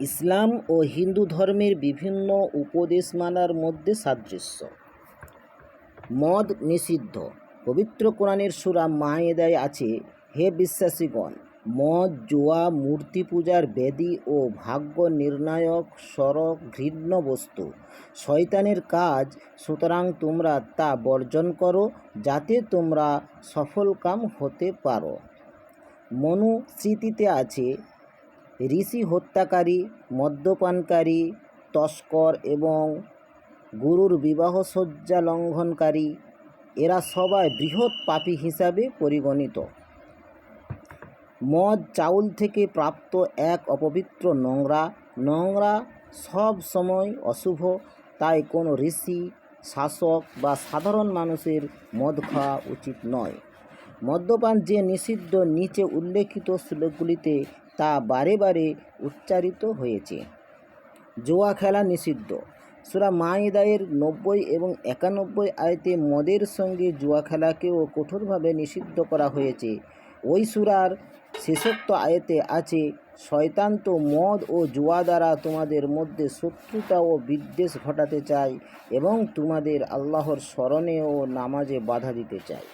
ইসলাম ও হিন্দু ধর্মের বিভিন্ন উপদেশমালার মধ্যে সাদৃশ্য। মদ নিষিদ্ধ। পবিত্র কোরআনের সূরা মায়েদায় আছে, হে বিশ্বাসীগণ, মদ, জুয়া, মূর্তি পূজার বেদী ও ভাগ্য নির্ণায়ক সড়ক ঘৃণ্য বস্তু। শয়তানের কাজ, সুতরাং তোমরা তা বর্জন করো, যাতে তোমরা সফলকাম হতে পারো। মনুস্মৃতিতে আছে ঋষি হত্যাকারী, মদ্যপানকারী, তস্কর এবং গুরুর বিবাহসজ্জা লঙ্ঘনকারী, এরা সবাই বৃহৎ পাপী হিসাবে পরিগণিত। মদ চাউল থেকে প্রাপ্ত এক অপবিত্র নোংরা নোংরা সব সময় অশুভ, তাই কোনো ঋষি, শাসক বা সাধারণ মানুষের মদ খাওয়া উচিত নয়। মদ্যপান যে নিষিদ্ধ, নিচে উল্লেখিত শ্লোকগুলিতে তা বারে বারে উচ্চারিত হয়েছে। জুয়া খেলা নিষিদ্ধ। সুরা মাইদায়ের নব্বই এবং একানব্বই আয়তে মদের সঙ্গে জুয়া খেলাকেও কঠোরভাবে নিষিদ্ধ করা হয়েছে। ওই সুরার শেষোক্ত আয়তে আছে, শয়তান তো মদ ও জুয়া দ্বারা তোমাদের মধ্যে শত্রুতা ও বিদ্বেষ ঘটাতে চায় এবং তোমাদের আল্লাহর স্মরণে ও নামাজে বাধা দিতে চায়।